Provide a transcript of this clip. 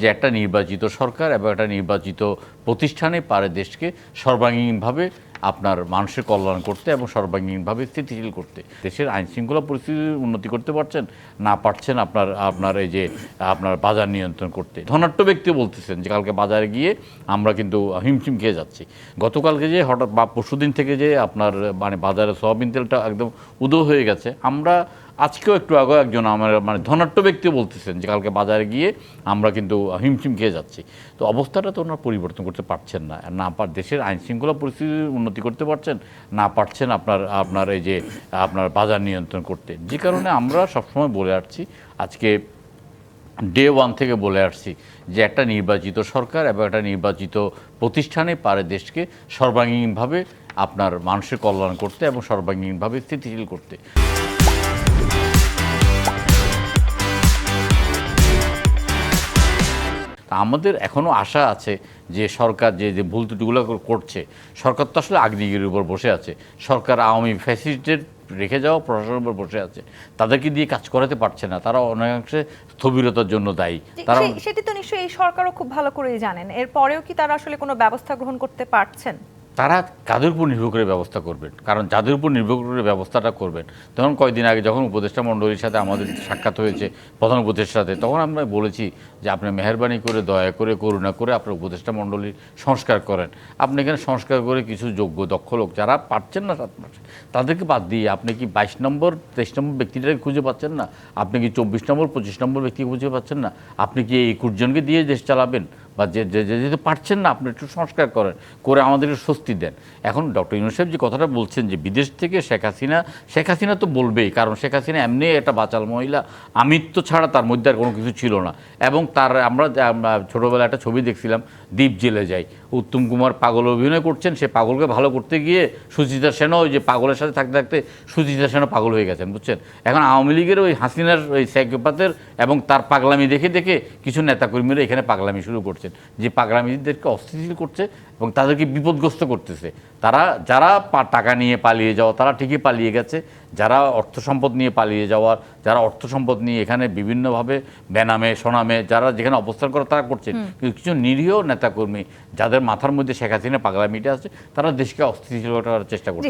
যে একটা নির্বাচিত সরকার এবং একটা নির্বাচিত প্রতিষ্ঠানে পারে দেশকে সর্বাঙ্গীনভাবে আপনার মানুষের কল্যাণ করতে এবং সর্বাঙ্গীনভাবে স্থিতিশীল করতে। দেশের আইন শৃঙ্খলা পরিস্থিতির উন্নতি করতে পারছেন, না পারছেন আপনার আপনার এই যে, আপনার বাজার নিয়ন্ত্রণ করতে। ধনাট্য ব্যক্তি বলতেছেন যে কালকে বাজারে গিয়ে আমরা কিন্তু হিমশিম খেয়ে যাচ্ছি। গতকালকে যে হঠাৎ বা পরশুদিন থেকে যে আপনার মানে বাজারে সয়াবিন তেলটা একদম উদয় হয়ে গেছে, আমরা আজকেও একটু আগে একজন আমার মানে ধনাট্য ব্যক্তি বলতেছেন যে কালকে বাজারে গিয়ে আমরা কিন্তু হিমশিম খেয়ে যাচ্ছি। তো অবস্থাটা তো ওনারা পরিবর্তন করতে পারছেন না। না পার দেশের আইন শৃঙ্খলা পরিস্থিতির উন্নতি করতে পারছেন, না পারছেন আপনার আপনার এই যে, আপনার বাজার নিয়ন্ত্রণ করতে। যে কারণে আমরা সবসময় বলে আসছি, আজকে ডে ওয়ান থেকে বলে আসছি যে একটা নির্বাচিত সরকার এবং একটা নির্বাচিত প্রতিষ্ঠানে পারে দেশকে সর্বাঙ্গীনভাবে আপনার মানুষের কল্যাণ করতে এবং সর্বাঙ্গীনভাবে স্থিতিশীল করতে। আমাদের এখনও আশা আছে যে সরকার যে যে ভুল ত্রুটিগুলো করছে সরকার তো আসলে আগ্নেয়গিরির উপর বসে আছে। সরকার আওয়ামী ফ্যাসিলিটেড রেখে যাওয়া প্রশাসনের উপর বসে আছে। তাদেরকে দিয়ে কাজ করাতে পারছে না। তারা অনেকাংশে স্থবিরতার জন্য দায়ী। তারা সেটি তো নিশ্চয়ই এই সরকারও খুব ভালো করেই জানেন। এরপরেও কি তারা আসলে কোনো ব্যবস্থা গ্রহণ করতে পারছেন? তারা কাদের উপর নির্ভর করে ব্যবস্থা করবেন। কারণ যাদের উপর নির্ভর করে ব্যবস্থাটা করবেন, তখন কয়েকদিন আগে যখন উপদেষ্টা মণ্ডলীর সাথে আমাদের সাক্ষাৎ হয়েছে, প্রধান উপদেষ্টার সাথে, তখন আমরা বলেছি যে আপনি মেহরবানি করে, দয়া করে, করুণা করে আপনার উপদেষ্টা মণ্ডলীর সংস্কার করেন। আপনি এখানে সংস্কার করে কিছু যোগ্য, দক্ষ লোক যারা পারছেন না সাত মাসে, তাদেরকে বাদ দিয়ে আপনি কি বাইশ নম্বর, তেইশ নম্বর ব্যক্তিটাকে খুঁজে পাচ্ছেন না? আপনি কি চব্বিশ নম্বর, পঁচিশ নম্বর ব্যক্তি খুঁজে পাচ্ছেন না? আপনি কি এই একুশ জনকে দিয়ে দেশ চালাবেন? বা যে যেহেতু পারছেন না, আপনি একটু সংস্কার করেন, করে আমাদেরকে স্বস্তি দেন। এখন ডক্টর ইউনুস সাহেব যে কথাটা বলছেন যে বিদেশ থেকে শেখ হাসিনা শেখ হাসিনা তো বলবেই, কারণ শেখ হাসিনা এমনি একটা বাচাল মহিলা, আমিত্ব ছাড়া তার মধ্যে আর কোনো কিছু ছিল না। এবং তার, আমরা ছোটোবেলায় একটা ছবি দেখছিলাম, দ্বীপ জেলে যাই উত্তম কুমার পাগল অভিনয় করছেন, সে পাগলকে ভালো করতে গিয়ে সুচিতা সেনও ওই যে পাগলের সাথে থাকতে থাকতে সুচিতা সেনও পাগল হয়ে গেছেন, বুঝছেন? এখন আওয়ামী লীগের ওই হাসিনার ওই সাইকোপাতের এবং তার পাগলামি দেখে দেখে কিছু নেতাকর্মীরা এখানে পাগলামি শুরু করছেন। যে পাগলামিদেরকে অস্থিতিশীল করছে এবং তাদেরকে বিপদগ্রস্ত করতেছে। তারা যারা টাকা নিয়ে পালিয়ে যাওয়া তারা ঠিকই পালিয়ে গেছে। যারা অর্থ সম্পদ নিয়ে পালিয়ে যাওয়ার যারা অর্থ সম্পদ নিয়ে এখানে বিভিন্নভাবে বেনামে সোনামে যারা যেখানে অবস্থান করে তারা করছেন। কিন্তু কিছু নিরীহ নেতাকর্মী যাদের মাথার মধ্যে শেখ হাসিনা পাগলামিটা আছে তারা দেশকে অস্থিতিশীল করার চেষ্টা করছে